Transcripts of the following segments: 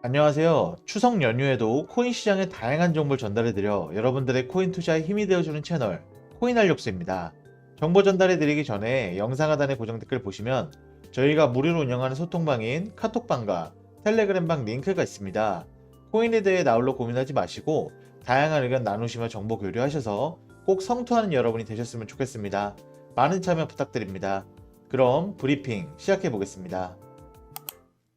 안녕하세요. 추석 연휴에도 코인 시장의 다양한 정보를 전달해드려 여러분들의 코인 투자에 힘이 되어주는 채널 코인 알력스입니다. 정보 전달해드리기 전에 영상 하단의 고정 댓글 보시면 저희가 무료로 운영하는 소통방인 카톡방과 텔레그램방 링크가 있습니다. 코인에 대해 나홀로 고민하지 마시고 다양한 의견 나누시며 정보 교류하셔서 꼭 성투하는 여러분이 되셨으면 좋겠습니다. 많은 참여 부탁드립니다. 그럼 브리핑 시작해 보겠습니다.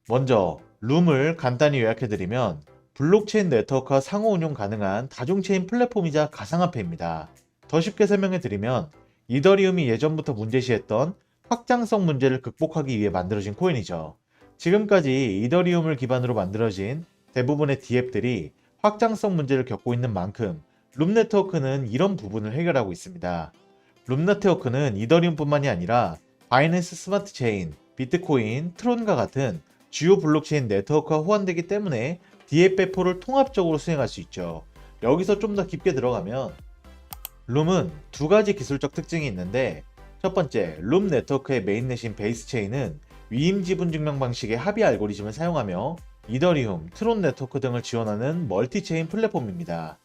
먼저 룸을 간단히 요약해드리면 블록체인 네트워크와 상호 운용 가능한 다중체인 플랫폼이자 가상화폐입니다. 더 쉽게 설명해드리면 이더리움이 예전부터 문제시했던 확장성 문제를 극복하기 위해 만들어진 코인이죠. 지금까지 이더리움을 기반으로 만들어진 대부분의 DApp들이 확장성 문제를 겪고 있는 만큼 룸 네트워크는 이런 부분을 해결하고 있습니다. 룸 네트워크는 이더리움뿐만이 아니라 바이낸스 스마트 체인, 비트코인, 트론과 같은 주요 블록체인 네트워크와 호환되기 때문에 배포를 통합적으로 수행할 수 있죠. 여기서 좀 더 깊게 들어가면 룸은 두 가지 기술적 특징이 있는데 첫 번째, 룸 네트워크의 메인넷인 베이스 체인은 위임 지분 증명 방식의 합의 알고리즘을 사용하며 이더리움, 트론 네트워크 등을 지원하는 멀티체인 플랫폼입니다.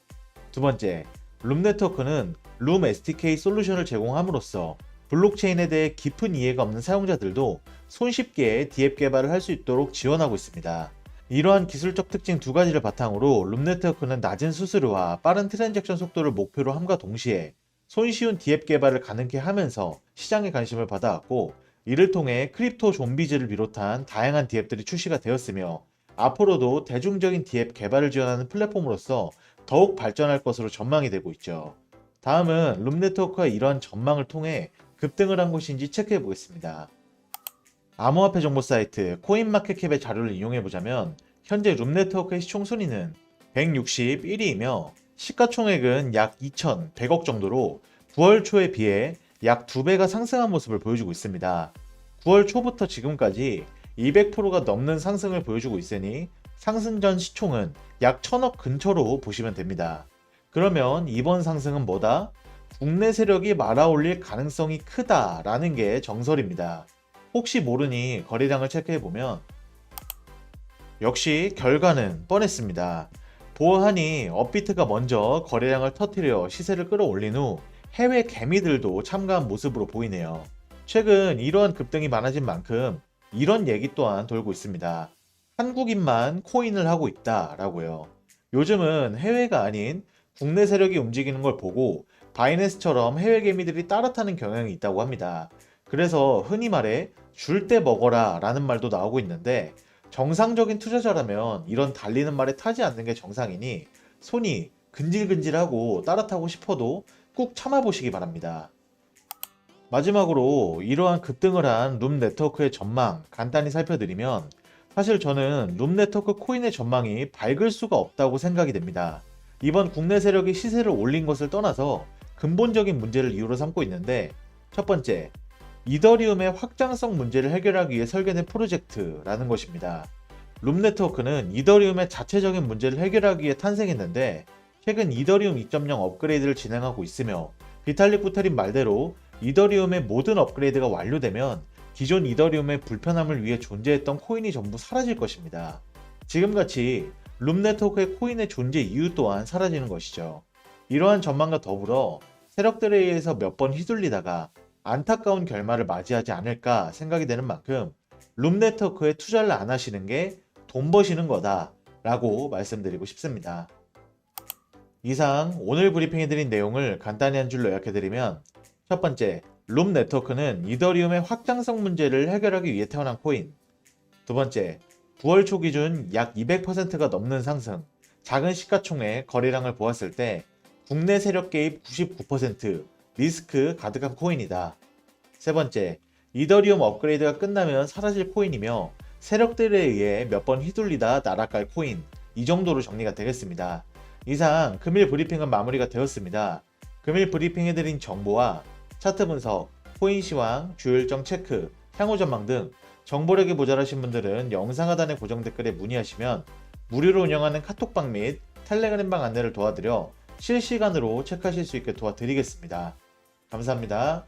두 번째, 룸 네트워크는 룸 SDK 솔루션을 제공함으로써 블록체인에 대해 깊은 이해가 없는 사용자들도 손쉽게 DApp 개발을 할 수 있도록 지원하고 있습니다. 이러한 기술적 특징 두 가지를 바탕으로 룸 네트워크는 낮은 수수료와 빠른 트랜잭션 속도를 목표로 함과 동시에 손쉬운 DApp 개발을 가능케 하면서 시장의 관심을 받아왔고 이를 통해 크립토 좀비즈를 비롯한 다양한 DApp들이 출시가 되었으며 앞으로도 대중적인 DApp 개발을 지원하는 플랫폼으로서 더욱 발전할 것으로 전망이 되고 있죠. 다음은 룸 네트워크가 이러한 전망을 통해 급등을 한 곳인지 체크해 보겠습니다. 암호화폐 정보 사이트 코인마켓캡의 자료를 이용해 보자면 현재 룸 네트워크의 시총 순위는 161위이며 시가총액은 약 2,100억 정도로 9월 초에 비해 약 2배가 상승한 모습을 보여주고 있습니다. 9월 초부터 지금까지 200%가 넘는 상승을 보여주고 있으니 상승 전 시총은 약 1000억 근처로 보시면 됩니다. 그러면 이번 상승은 뭐다? 국내 세력이 말아올릴 가능성이 크다라는 게 정설입니다. 혹시 모르니 거래량을 체크해보면 역시 결과는 뻔했습니다. 보아하니 업비트가 먼저 거래량을 터뜨려 시세를 끌어올린 후 해외 개미들도 참가한 모습으로 보이네요. 최근 이러한 급등이 많아진 만큼 이런 얘기 또한 돌고 있습니다. 한국인만 코인을 하고 있다라고요. 요즘은 해외가 아닌 국내 세력이 움직이는 걸 보고 바이낸스처럼 해외 개미들이 따라타는 경향이 있다고 합니다. 그래서 흔히 말해 줄 때 먹어라 라는 말도 나오고 있는데 정상적인 투자자라면 이런 달리는 말에 타지 않는 게 정상이니 손이 근질근질하고 따라타고 싶어도 꾹 참아보시기 바랍니다. 마지막으로 이러한 급등을 한 룸 네트워크의 전망 간단히 살펴드리면 사실 저는 룸 네트워크 코인의 전망이 밝을 수가 없다고 생각이 됩니다. 이번 국내 세력이 시세를 올린 것을 떠나서 근본적인 문제를 이유로 삼고 있는데 첫 번째, 이더리움의 확장성 문제를 해결하기 위해 설계된 프로젝트라는 것입니다. 룸 네트워크는 이더리움의 자체적인 문제를 해결하기 위해 탄생했는데 최근 이더리움 2.0 업그레이드를 진행하고 있으며 비탈릭 부테린 말대로 이더리움의 모든 업그레이드가 완료되면 기존 이더리움의 불편함을 위해 존재했던 코인이 전부 사라질 것입니다. 지금같이 룸 네트워크의 코인의 존재 이유 또한 사라지는 것이죠. 이러한 전망과 더불어 세력들에 의해서 몇 번 휘둘리다가 안타까운 결말을 맞이하지 않을까 생각이 되는 만큼 룸 네트워크에 투자를 안 하시는 게 돈 버시는 거다 라고 말씀드리고 싶습니다. 이상 오늘 브리핑해드린 내용을 간단히 한 줄로 요약해드리면 첫 번째, 룸 네트워크는 이더리움의 확장성 문제를 해결하기 위해 태어난 코인 두 번째, 9월 초 기준 약 200%가 넘는 상승, 작은 시가총액 거래량을 보았을 때 국내 세력 개입 99%, 리스크 가득한 코인이다. 세 번째, 이더리움 업그레이드가 끝나면 사라질 코인이며 세력들에 의해 몇 번 휘둘리다 나락갈 코인, 이 정도로 정리가 되겠습니다. 이상 금일 브리핑은 마무리가 되었습니다. 금일 브리핑 해드린 정보와 차트 분석, 코인 시황, 주요 일정 체크, 향후 전망 등 정보력이 모자라신 분들은 영상 하단의 고정 댓글에 문의하시면 무료로 운영하는 카톡방 및 텔레그램방 안내를 도와드려 실시간으로 체크하실 수 있게 도와드리겠습니다. 감사합니다.